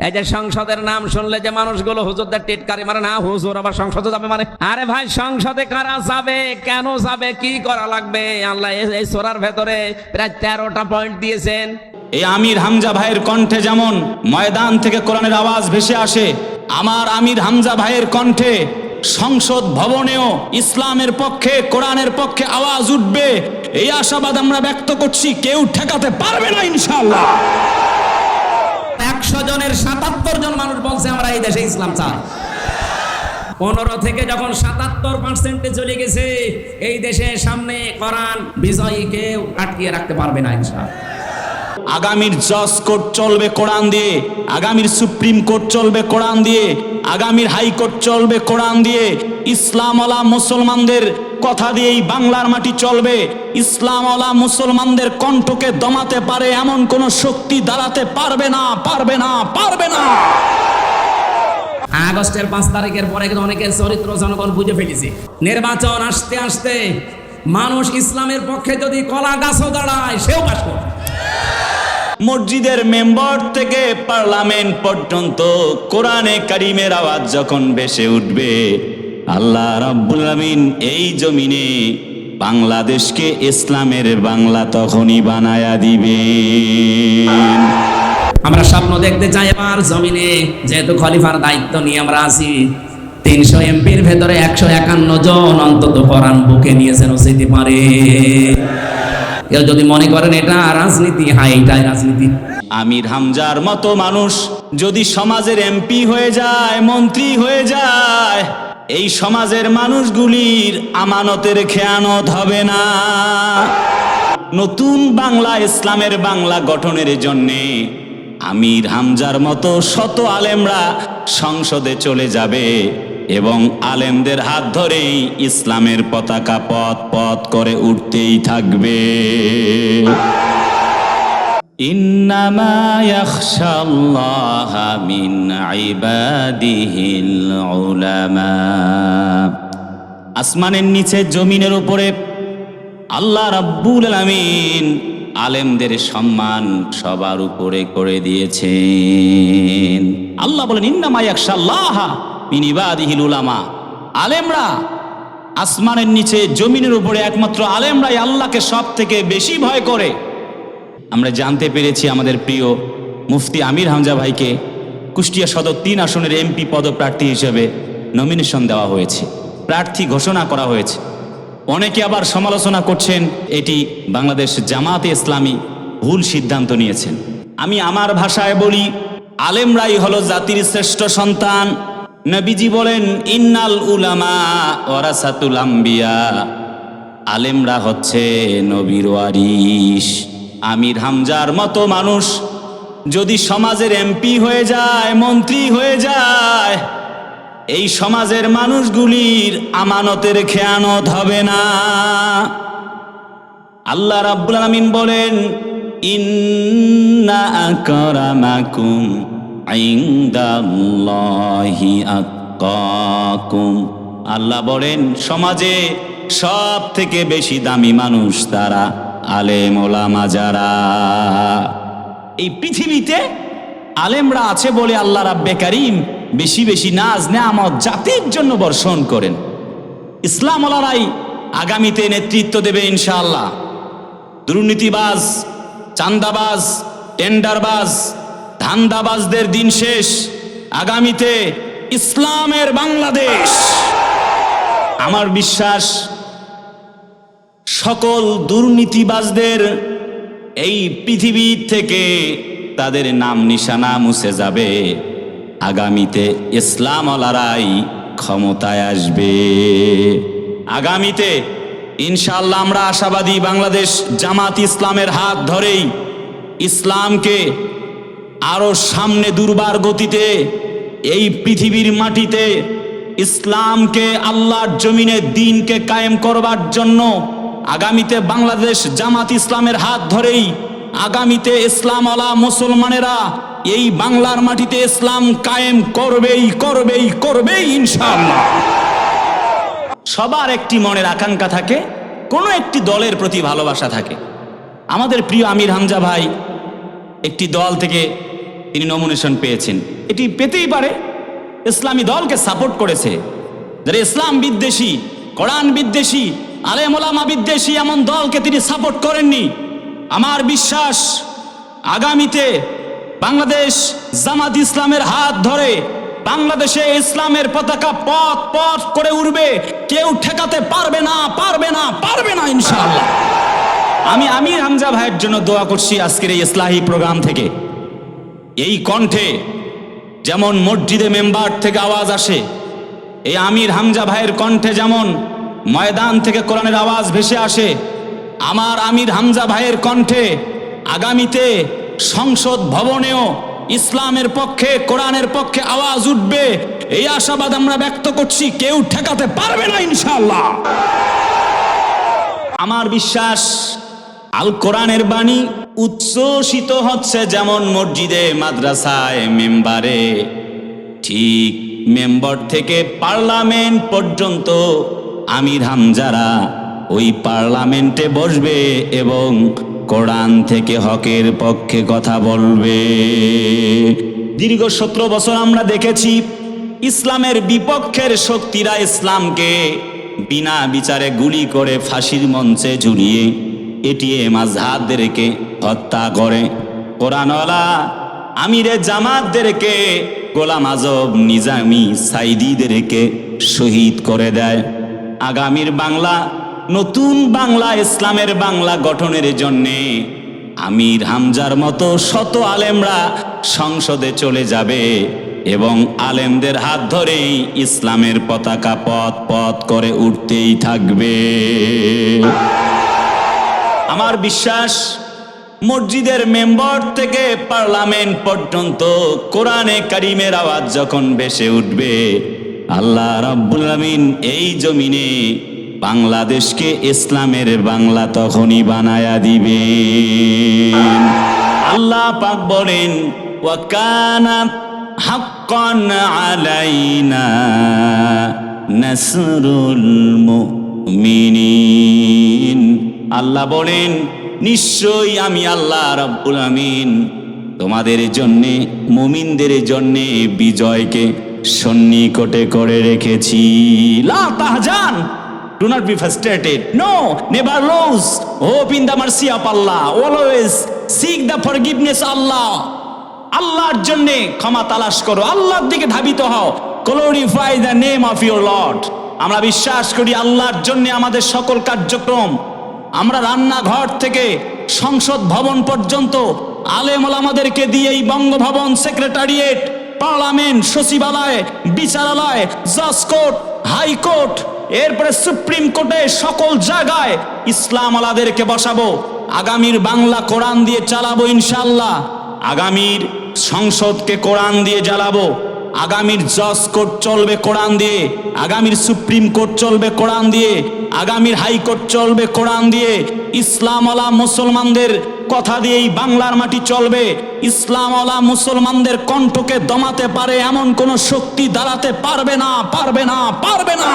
এই যে সংসদের নাম শুনলে যে মানুষগুলো হুজুরদের টিটকারি মারে, না, হুজুর আবার সংসদে যাবে মানে? আরে ভাই, সংসদে কারা যাবে? কেন যাবে? কি করা লাগবে? আল্লাহ এই- সোরার ভেতরে প্রায় তেরোটা পয়েন্ট দিয়েছেন। এই আমির হামজা ভাইয়ের কণ্ঠে যেমন ময়দান থেকে কোরআনের আওয়াজ ভেসে আসে, আমার আমির হামজা ভাইয়ের কণ্ঠে সংসদ ভবনেও ইসলামের পক্ষে, কোরআনের পক্ষে আওয়াজ উঠবে। এই আশাবাদ আমরা ব্যক্ত করছি, কেউ ঠেকাতে পারবে না ইনশাআল্লাহ। একশো জনের সাতাত্তর জন মানুষ বলছে, আমরা এই দেশে ইসলাম চাই। পনেরো থেকে যখন সাতাত্তর পার্সেন্টে চলে গেছে, এই দেশের সামনে কোরআন বিজয়ী কেউ আটকিয়ে রাখতে পারবে না, ইনশাআল্লাহ। আগামীর জজ কোর্ট চলবে কোরআন দিয়ে, আগামীর সুপ্রিম কোর্ট চলবে কোরআন দিয়ে, আগামীর হাইকোর্ট চলবে কোরআন দিয়ে, ইসলামওয়ালা মুসলমানদের কথা দিয়েই বাংলার মাটি চলবে। ইসলামওয়ালা মুসলমানদের কণ্ঠকে দমাতে পারে এমন কোন শক্তি দাঁড়াতে পারবে না পারবে না পারবে না। আগস্টের পাঁচ তারিখের পরে কিন্তু অনেকের চরিত্র জনগণ বুঝে ফেলেছে। নির্বাচন আসতে আসতে মানুষ ইসলামের পক্ষে যদি কলা গাছও দাঁড়ায় সেও পাশ করবে। মসজিদের মেম্বার থেকে পার্লামেন্ট পর্যন্ত কোরআনে কারিমের আওয়াজ যখন ভেসে উঠবে আল্লাহ রাব্বুল আমিন এই জমিনে বাংলাদেশকে ইসলামের বাংলা তখনই বানায়া দিবেন। আমরা স্বপ্ন দেখতে চাই এবার জমিনে যেহেতু খলিফার দায়িত্ব নিয়ে আমরা আছি। তিনশো এমপির ভেতরে একশো একান্ন জন অন্তত পরাণ বুকে নিয়েছেন যেতে পারে। কেউ যদি মনে করেন এটা রাজনীতি হ্যাঁ এটাই রাজনীতি। আমির হামজার মতো মানুষ যদি সমাজের এমপি হয়ে যায় মন্ত্রী হয়ে যায় এই সমাজের মানুষগুলির আমানতের খেয়ানত হবে না। নতুন বাংলা ইসলামের বাংলা গঠনের জন্যে আমির হামজার মতো শত আলেমরা সংসদে চলে যাবে এবং আলেমদের হাত ধরেই ইসলামের পতাকা পথ পথ করে উঠতেই থাকবে। إنما يخشى الله من عباده العلماء আসমানের নিচে জমিনের উপরে আল্লাহ রাব্বুল আলামিন আলেমদের সম্মান সবার উপরে করে দিয়েছেন আল্লাহ বলেন ইন্নামা ইয়াখশাল্লাহ মিন ইবাদিহিল উলামা আলেমরা আসমানের নিচে জমিনের উপরে একমাত্র আলেমরাই আল্লাহকে সব থেকে বেশি ভয় করে আমরা জানতে পেরেছি আমাদের প্রিয় মুফতি আমির হামজা ভাইকে কুষ্টিয়া সদর তিন আসনের এমপি পদপ্রার্থী হিসেবে নমিনেশন দেওয়া হয়েছে, প্রার্থী ঘোষণা করা হয়েছে। অনেকে আবার সমালোচনা করছেন এটি বাংলাদেশ জামাতে ইসলামী ভুল সিদ্ধান্ত নিয়েছেন। আমি আমার ভাষায় বলি, আলেমরাই হলো জাতির শ্রেষ্ঠ সন্তান। নবীজি বলেন, ইন্নাল উলামা ওরাসাতুল আম্বিয়া। আলেমরা হচ্ছে নবীর ওয়ারিস আমির হামজার মতো মানুষ। যদি সমাজের এমপি হয়ে যায়, মন্ত্রী হয়ে যায়, এই সমাজের মানুষগুলির আমানতের খেয়ানত হবে না। আল্লাহ রাব্বুল আলামিন বলেন আল্লাহ বলেন, সমাজে সব থেকে বেশি দামি মানুষ তারা আলেম ওলামা যারা। এই পৃথিবীতে আলেমরা আছে বলে আল্লাহ রাব্বে কারিম বেশি বেশি নাজ, নেয়ামত জাতির জন্য বর্ষণ করেন। ইসলাম ওলারাই আগামীতে নেতৃত্ব দেবে ইনশাআল্লাহ। দুর্নীতিবাজ চান্দাবাজ টেন্ডারবাজ, ধান্দাবাজদের দিন শেষ। আগামীতে ইসলামের বাংলাদেশ। আমার বিশ্বাস সকল দুর্নীতিবাজদের এই পৃথিবী থেকে তাদের নাম নিশানা মুছে যাবে। আগামীতে ইসলাম আলারাই ক্ষমতায় আসবে। আগামীতে ইনশাআল্লাহ আমরা আশাবাদী বাংলাদেশ জামাত ইসলামের হাত ধরেই ইসলামকে আরও সামনে দুর্বার গতিতে এই পৃথিবীর মাটিতে ইসলামকে আল্লাহর জমিনে দিনকে কায়েম করবার জন্য আগামীতে বাংলাদেশ জামাত ইসলামের হাত ধরেই আগামীতে ইসলামওয়ালা মুসলমানেরা এই বাংলার মাটিতে ইসলাম কায়েম করবেই করবেই করবেই ইনশাআল্লাহ। সবার একটি মনের আকাঙ্ক্ষা থাকে, কোনো একটি দলের প্রতি ভালোবাসা থাকে। আমাদের প্রিয় আমির হামজা ভাই একটি দল থেকে তিনি নমিনেশন পেয়েছেন। এটি পেতেই পারে, ইসলামী দলকে সাপোর্ট করেছে। যারা ইসলাম বিদ্বেষী, কোরআন বিদ্বেষী আলেমোলামা বিদ্বেষী এমন দলকে তিনি সাপোর্ট করেননি। আমার বিশ্বাস, আগামীতে বাংলাদেশ জামাত ইসলামের হাত ধরে বাংলাদেশে ইসলামের পতাকা পথ পথ করে উঠবে কেউ ঠেকাতে পারবে না পারবে না পারবে না, ইনশাআল্লাহ। আমি আমির হামজা ভাইয়ের জন্য দোয়া করছি আজকের এই ইসলাহী প্রোগ্রাম থেকে। এই কণ্ঠে যেমন মসজিদে মেম্বার থেকে আওয়াজ আসে, এই আমির হামজা ভাইয়ের কণ্ঠে যেমন ময়দান থেকে কোরআনের আওয়াজ ভেসে আসে। আমার আমির হামজা ভাইয়ের কণ্ঠে আগামীতে সংসদ ভবনেও ইসলামের পক্ষে, কোরআনের পক্ষে আওয়াজ উঠবে। এই আশাবাদ আমরা ব্যক্ত করছি, কেউ ঠেকাতে পারবে না ইনশাল্লাহ আমার বিশ্বাস, আল কোরআনের বাণী উচ্ছ্বসিত হচ্ছে যেমন মসজিদে, মাদ্রাসায়, মেম্বারে। ঠিক মেম্বার থেকে পার্লামেন্ট পর্যন্ত আমির হামজারা ওই পার্লামেন্টে বসবে এবং কোরআন থেকে হকের পক্ষে কথা বলবে। দীর্ঘ সতেরো বছর আমরা দেখেছি ইসলামের বিপক্ষের শক্তিরা ইসলামকে বিনা বিচারে গুলি করে ফাঁসির মঞ্চে ঝুলিয়ে এটিএম আজহাদদেরকে হত্যা করে। কোরআনওয়ালা আমিরে জামাতদেরকে গোলাম আজব নিজামি সাইদিদেরকে শহীদ করে দেয়। আগামীর বাংলা, নতুন বাংলা, ইসলামের বাংলা গঠনের জন্যে আমির হামজার মতো শত আলেমরা সংসদে চলে যাবে এবং আলেমদের হাত ধরেই ইসলামের পতাকা পথ পথ করে উঠতেই থাকবে। আমার বিশ্বাস, মসজিদের মেম্বার থেকে পার্লামেন্ট পর্যন্ত কোরআনে কারিমের আওয়াজ যখন বেসে উঠবে আল্লাহ রাব্বুল আমিন এই জমিনে বাংলাদেশকে ইসলামের বাংলা তখনই বানায়া দিবে আল্লাহ পাক বলেন ওয়াকানা হাক্কান আলাইনা নাসরুল মুমিনিন। আল্লাহ বলেন, নিশ্চয়ই আমি আল্লাহ রাব্বুল আমিন তোমাদের জন্যে, মুমিনদের জন্যে বিজয়কে সন্নিকটে করে রেখেছি। লা তাহজান do not be frustrated no never lose hope in the mercy of Allah always seek the forgiveness Allah আল্লাহর জন্য ক্ষমা তালাশ করো। আল্লাহর দিকে ধাবিত হও। Glorify the name of your lord আমরা বিশ্বাস করি আল্লাহর জন্য আমাদের সকল কার্যক্রম। আমরা রান্নাঘর থেকে সংসদ ভবন পর্যন্ত আলেম আমাদেরকে দিয়ে এই বঙ্গভবন সেক্রেটারিয়েট পার্লামেন্ট, সচিবালয়, বিচারালয়, জাজ কোর্ট হাইকোর্ট এরপরে সুপ্রিম কোর্টে সকল জায়গায় ইসলাম আলাদেরকে বসাবো। আগামীর বাংলা কোরআন দিয়ে চালাবো ইনশাল্লাহ আগামীর সংসদকে কোরআন দিয়ে জ্বালাবো। আগামীর জজ কোর্ট চলবে কোরআন দিয়ে। আগামীর সুপ্রিম কোর্ট চলবে কোরআন দিয়ে। আগামীর হাইকোর্ট চলবে কোরআন দিয়ে। ইসলামওয়ালা মুসলমানদের কথা দিয়েই বাংলার মাটি চলবে। ইসলামওয়ালা মুসলমানদের কণ্ঠকে দমাতে পারে এমন কোন শক্তি দাঁড়াতে পারবে না পারবে না পারবে না।